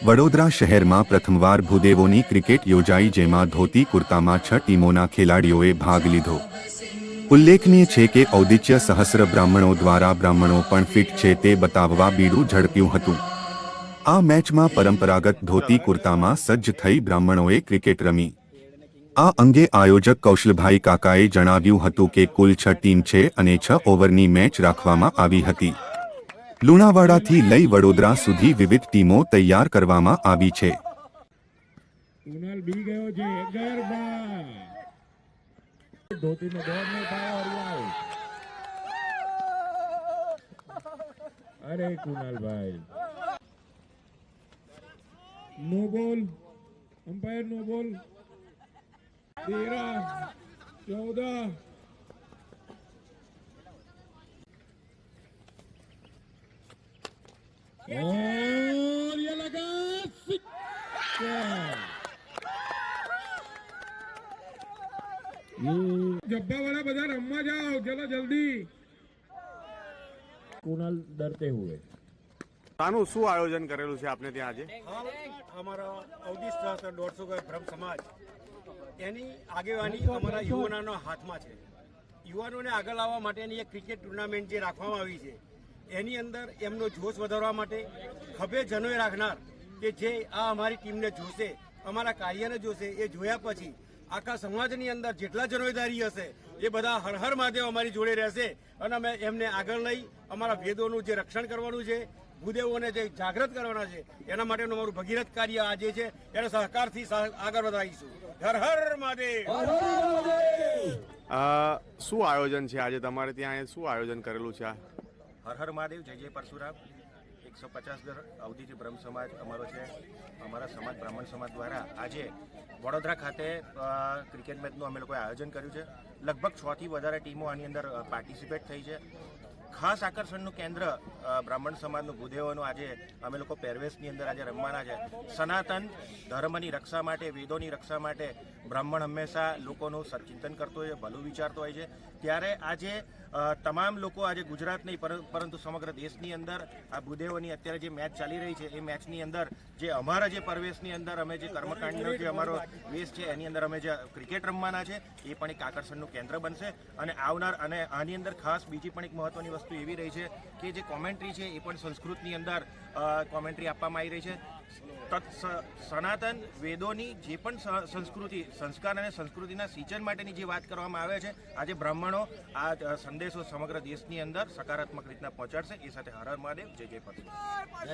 વડોદરા શહેરમાં પ્રથમવાર ભૂદેવોની ક્રિકેટ યોજાઈ જેમાં ધોતી કુર્તામાં છ ટીમોના ખેલાડીઓએ ભાગ લીધો. ઉલ્લેખનીય છે કે ઔદિત્ય સહસ્ર બ્રાહ્મણો દ્વારા બ્રાહ્મણો પણ ફિટ છે તે બતાવવા બીડું ઝડપ્યું હતું. આ મેચમાં પરંપરાગત ધોતી કુર્તામાં સજ્જ થઈ બ્રાહ્મણોએ ક્રિકેટ રમી. આ અંગે આયોજક કૌશલભાઈ કાકાએ જણાવ્યું હતું કે કુલ છ ટીમ છે અને છ ઓવરની મેચ રાખવામાં આવી હતી. લુણાવાડાથી લઈ વડોદરા સુધી વિવિધ ટીમો તૈયાર કરવામાં આવી છે. અરે કુનાલભાઈ નો બોલ અમ્પાયર નો બોલ. તેરા, ચૌદ. और ये लगा सिक्का જબ્બા વાળા બધા રમવા જાઓ ચલો જલ્દી કુનાલ ડરતે હુએ આનું શું આયોજન કરેલું છે આપને ત્યાં આજે હાલ અમારા અવધિ સહસ્ત્ર દોઢસો ગજ બ્રહ્મ સમાજ એની આગેવાની અમારા યુવાનોના હાથમાં છે યુવાનોને આગળ લાવવા માટેની એક ક્રિકેટ ટુર્નામેન્ટ જે રાખવામાં આવી છે એની અંદર એમનો જોશ વધારવા માટે ખભે જનોએ રાખનાર કે જે આ અમારી ટીમને જોશે અમારા કાર્યને જોશે એ જોયા પછી આખા સમાજની અંદર જેટલા જનોયદારી હશે એ બધા હરહર હર મહાદેવ અમારી જોડે રહેશે અને અમે એમને આગળ લઈ અમારા ભેદોનું જે રક્ષણ કરવાનું છે ભૂદેવોને જે જાગૃત કરવાના છે એના માટેનું અમારું ભગીરથ કાર્ય આજે છે એને સહકારથી સહ- આગળ વધારીશું. હર હર મહાદેવ! શું આયોજન છે? આજે તમારે ત્યાં શું આયોજન કરેલું છે આ? હર હર મહાદેવ, જય જય પરશુરામ. એકસો પચાસ દર અવધિથી બ્રહ્મ સમાજ અમારો છે. અમારા સમાજ બ્રાહ્મણ સમાજ દ્વારા આજે વડોદરા ખાતે ક્રિકેટ મેચનું અમે લોકોએ આયોજન કર્યું છે. લગભગ છથી વધારે ટીમો આની અંદર પાર્ટિસિપેટ થઈ છે. ખાસ આકર્ષણનું કેન્દ્ર બ્રાહ્મણ સમાજનું ભૂદેવોનું આજે અમે લોકો પહેરવેશની અંદર આજે રમવાના છે. સનાતન ધર્મની રક્ષા માટે, વેદોની રક્ષા માટે બ્રાહ્મણ હંમેશા લોકોનું સચિંતન કરતો હોય છે, ભલું વિચારતો હોય છે. ત્યારે આજે તમામ લોકો આજે ગુજરાત નહીં પરંતુ સમગ્ર દેશની અંદર આ ભૂદેવોની અત્યારે જે મેચ ચાલી રહી છે, એ મેચની અંદર જે અમારા જે પરવેશની અંદર અમે જે કર્મકાંડનો જે અમારો વેશ છે, એની અંદર અમે જે ક્રિકેટ રમવાના છે, એ પણ એક આકર્ષણનું કેન્દ્ર બનશે. અને આવનાર, અને આની અંદર ખાસ બીજી પણ એક મહત્વની વસ્તુ એવી રહી છે કે જે કોમેન્ટ્રી છે એ પણ સંસ્કૃતની અંદર કોમેન્ટ્રી આપવામાં આવી રહી છે. તત્ સનાતન વેદોની જે પણ સ- સંસ્કૃતિ સંસ્કાર અને સંસ્કૃતિના સિંચન માટેની જે વાત કરવામાં આવે છે આજે બ્રાહ્મણો આ સંદેશો સમગ્ર દેશની અંદર સકારાત્મક રીતના પહોંચાડશે. એ સાથે હર હર મહાદેવ જય જય પરશુરામ